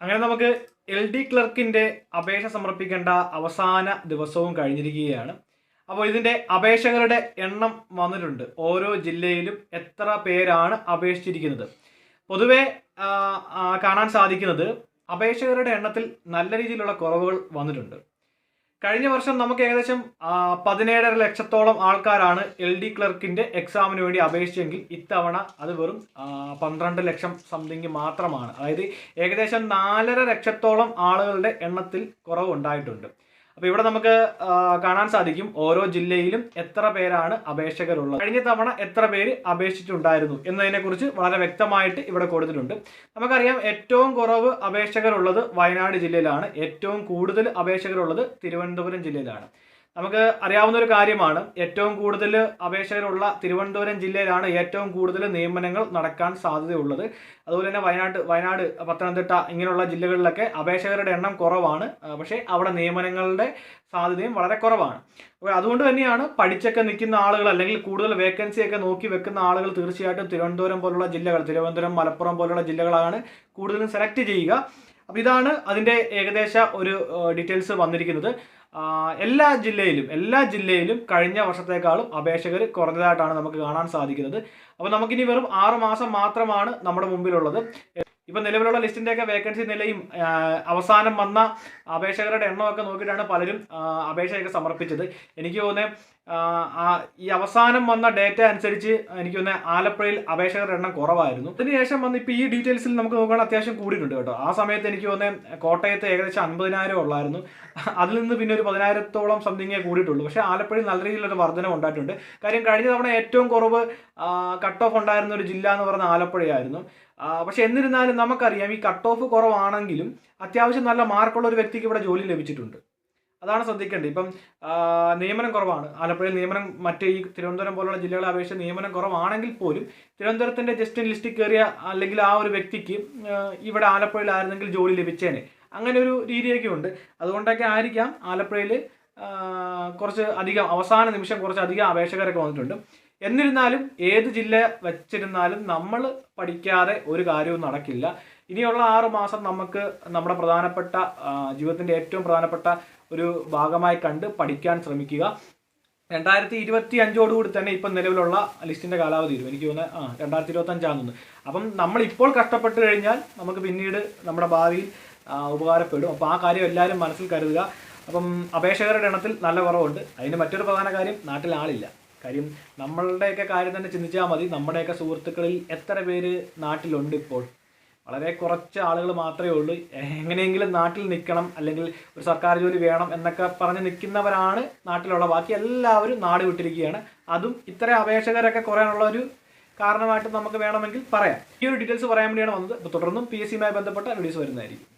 അങ്ങനെ നമുക്ക് L D ക്ലർക്കിന്റെ അപേക്ഷ സമർപ്പിക്കേണ്ട അവസാന ദിവസവും കഴിഞ്ഞിരിക്കുകയാണ്. അപ്പോൾ ഇതിന്റെ അപേക്ഷകരുടെ എണ്ണം വന്നിട്ടുണ്ട്. ഓരോ ജില്ലയിലും എത്ര പേരാണ് അപേക്ഷിച്ചിരിക്കുന്നത്? പൊതുവെ കാണാൻ സാധിക്കുന്നത് അപേക്ഷകരുടെ എണ്ണത്തിൽ നല്ല രീതിയിലുള്ള കുറവുകൾ വന്നിട്ടുണ്ട്. കഴിഞ്ഞ വർഷം നമുക്ക് ഏകദേശം പതിനേഴര ലക്ഷത്തോളം ആൾക്കാരാണ് എൽ ഡി ക്ലർക്കിന്റെ എക്സാമിന് വേണ്ടി അപേക്ഷിച്ചെങ്കിൽ ഇത്തവണ അത് വെറും പന്ത്രണ്ട് ലക്ഷം സംതിങ് മാത്രമാണ്. അതായത് ഏകദേശം നാലര ലക്ഷത്തോളം ആളുകളുടെ എണ്ണത്തിൽ കുറവ് ഉണ്ടായിട്ടുണ്ട് അപ്പോൾ ഇവിടെ നമുക്ക് കാണാൻ സാധിക്കും ഓരോ ജില്ലയിലും എത്ര പേരാണ് അപേക്ഷകരുള്ളത്. കഴിഞ്ഞ തവണ എത്ര പേര് അപേക്ഷിച്ചിട്ടുണ്ടായിരുന്നു എന്നതിനെക്കുറിച്ച് വളരെ വ്യക്തമായിട്ട് ഇവിടെ കൊടുത്തിട്ടുണ്ട്. നമുക്കറിയാം ഏറ്റവും കുറവ് അപേക്ഷകരുള്ളത് വയനാട് ജില്ലയിലാണ്. ഏറ്റവും കൂടുതൽ അപേക്ഷകരുള്ളത് തിരുവനന്തപുരം ജില്ലയിലാണ്. നമുക്ക് അറിയാവുന്ന ഒരു കാര്യമാണ്. ഏറ്റവും കൂടുതൽ അപേക്ഷകരുള്ള തിരുവനന്തപുരം ജില്ലയിലാണ് ഏറ്റവും കൂടുതൽ നിയമനങ്ങൾ നടക്കാൻ സാധ്യതയുള്ളത്. അതുപോലെ തന്നെ വയനാട് വയനാട് പത്തനംതിട്ട ഇങ്ങനെയുള്ള ജില്ലകളിലൊക്കെ അപേക്ഷകരുടെ എണ്ണം കുറവാണ്. പക്ഷേ അവിടെ നിയമനങ്ങളുടെ സാധ്യതയും വളരെ കുറവാണ്. അതുകൊണ്ട് തന്നെയാണ് പഠിച്ചൊക്കെ നിൽക്കുന്ന ആളുകൾ അല്ലെങ്കിൽ കൂടുതൽ വേക്കൻസി ഒക്കെ നോക്കി വെക്കുന്ന ആളുകൾ തീർച്ചയായിട്ടും തിരുവനന്തപുരം പോലുള്ള ജില്ലകൾ തിരുവനന്തപുരം മലപ്പുറം പോലുള്ള ജില്ലകളാണ് കൂടുതലും സെലക്ട് ചെയ്യുക. അപ്പോൾ ഇതാണ് അതിന്റെ ഏകദേശ ഒരു ഡീറ്റെയിൽസ് വന്നിരിക്കുന്നത്. എല്ലാ ജില്ലയിലും എല്ലാ ജില്ലയിലും കഴിഞ്ഞ വർഷത്തേക്കാളും അപേക്ഷകർ കുറഞ്ഞതായിട്ടാണ് നമുക്ക് കാണാൻ സാധിക്കുന്നത്. അപ്പോൾ നമുക്കിനി വെറും ആറ് മാസം മാത്രമാണ് നമ്മുടെ മുമ്പിലുള്ളത്. ഇപ്പം നിലവിലുള്ള ലിസ്റ്റിന്റെയൊക്കെ വേക്കൻസി നിലയും അവസാനം വന്ന അപേക്ഷകരുടെ എണ്ണമൊക്കെ നോക്കിയിട്ടാണ് പലരും അപേക്ഷയൊക്കെ സമർപ്പിച്ചത്. എനിക്ക് തോന്നുന്നത് ഈ അവസാനം വന്ന ഡേറ്റ അനുസരിച്ച് എനിക്ക് തോന്നുന്നത് ആലപ്പുഴയിൽ അപേക്ഷകരുടെ എണ്ണം കുറവായിരുന്നു. അതിനുശേഷം വന്ന് ഇപ്പോൾ ഈ ഡീറ്റെയിൽസിൽ നമുക്ക് നോക്കുകയാണെങ്കിൽ അത്യാവശ്യം കൂടിയിട്ടുണ്ട് കേട്ടോ. ആ സമയത്ത് എനിക്ക് തോന്നുന്നത് കോട്ടയത്ത് ഏകദേശം അൻപതിനായിരം ഉള്ളായിരുന്നു. അതിൽ നിന്ന് പിന്നെ ഒരു പതിനായിരത്തോളം സംതിങ്ങേ കൂടിയിട്ടുള്ളൂ. പക്ഷേ ആലപ്പുഴയിൽ നല്ല രീതിയിലൊരു വർധന ഉണ്ടായിട്ടുണ്ട്. കാര്യം കഴിഞ്ഞ തവണ ഏറ്റവും കുറവ് കട്ട് ഓഫ് ഉണ്ടായിരുന്ന ഒരു ജില്ല എന്ന് പറഞ്ഞ ആലപ്പുഴയായിരുന്നു. പക്ഷെ എന്നിരുന്നാലും നമുക്കറിയാം ഈ കട്ട് ഓഫ് കുറവാണെങ്കിലും അത്യാവശ്യം നല്ല മാർക്കുള്ള ഒരു വ്യക്തിക്ക് ഇവിടെ ജോലി ലഭിച്ചിട്ടുണ്ട്. അതാണ് ശ്രദ്ധിക്കേണ്ടത്. ഇപ്പം നിയമനം കുറവാണ്. ആലപ്പുഴയിൽ നിയമനം മറ്റ് ഈ തിരുവനന്തപുരം പോലുള്ള ജില്ലകളെ അപേക്ഷിച്ച് നിയമനം കുറവാണെങ്കിൽ പോലും തിരുവനന്തപുരത്തിന്റെ ജസ്റ്റ് ലിസ്റ്റിൽ കയറിയ അല്ലെങ്കിൽ ആ ഒരു വ്യക്തിക്ക് ഇവിടെ ആലപ്പുഴയിലായിരുന്നെങ്കിൽ ജോലി ലഭിച്ചേനെ. അങ്ങനെ ഒരു രീതിയൊക്കെ ഉണ്ട് അതുകൊണ്ടൊക്കെ ആയിരിക്കാം ആലപ്പുഴയിൽ കുറച്ച് അധികം അവസാന നിമിഷം കുറച്ച് അധികം അപേക്ഷകരൊക്കെ വന്നിട്ടുണ്ട്. എന്നിരുന്നാലും ഏത് ജില്ല വച്ചിരുന്നാലും നമ്മൾ പഠിക്കാതെ ഒരു കാര്യവും നടക്കില്ല. ഇനിയുള്ള ആറ് മാസം നമുക്ക് നമ്മുടെ പ്രധാനപ്പെട്ട ജീവിതത്തിന്റെ ഏറ്റവും പ്രധാനപ്പെട്ട ഒരു ഭാഗമായി കണ്ട് പഠിക്കാൻ ശ്രമിക്കുക. രണ്ടായിരത്തി ഇരുപത്തി അഞ്ചോടുകൂടി തന്നെ ഇപ്പം നിലവിലുള്ള ലിസ്റ്റിന്റെ കാലാവധി വരും. എനിക്ക് തോന്നുന്നത് ആ രണ്ടായിരത്തി ഇരുപത്തി തോന്നുന്നു. അപ്പം നമ്മൾ ഇപ്പോൾ കഷ്ടപ്പെട്ട് കഴിഞ്ഞാൽ നമുക്ക് പിന്നീട് നമ്മുടെ ഭാവിയിൽ ഉപകാരപ്പെടും. അപ്പോൾ ആ കാര്യം എല്ലാവരും മനസ്സിൽ കരുതുക. അപ്പം അപേക്ഷകരുടെ എണ്ണത്തിൽ നല്ല കുറവുണ്ട്. അതിന് മറ്റൊരു പ്രധാന കാര്യം നാട്ടിൽ ആളില്ല. കാര്യം നമ്മളുടെയൊക്കെ കാര്യം തന്നെ ചിന്തിച്ചാൽ മതി. നമ്മുടെയൊക്കെ സുഹൃത്തുക്കളിൽ എത്ര പേര് നാട്ടിലുണ്ട് ഇപ്പോൾ? വളരെ കുറച്ച് ആളുകൾ മാത്രമേ ഉള്ളൂ. എങ്ങനെയെങ്കിലും നാട്ടിൽ നിൽക്കണം അല്ലെങ്കിൽ ഒരു സർക്കാർ ജോലി വേണം എന്നൊക്കെ പറഞ്ഞ് നിൽക്കുന്നവരാണ് നാട്ടിലുള്ള. ബാക്കി എല്ലാവരും നാട് വിട്ടിരിക്കുകയാണ്. അതും ഇത്തരം അപേക്ഷകരൊക്കെ കുറയാനുള്ള ഒരു കാരണമായിട്ട് നമുക്ക് വേണമെങ്കിൽ പറയാം. ഈ ഒരു ഡീറ്റെയിൽസ് പറയാൻ വേണ്ടിയാണ് വന്നത്. തുടർന്നും പി എസ് സിയുമായി ബന്ധപ്പെട്ട വീഡിയോസ് വരുന്നതായിരിക്കും.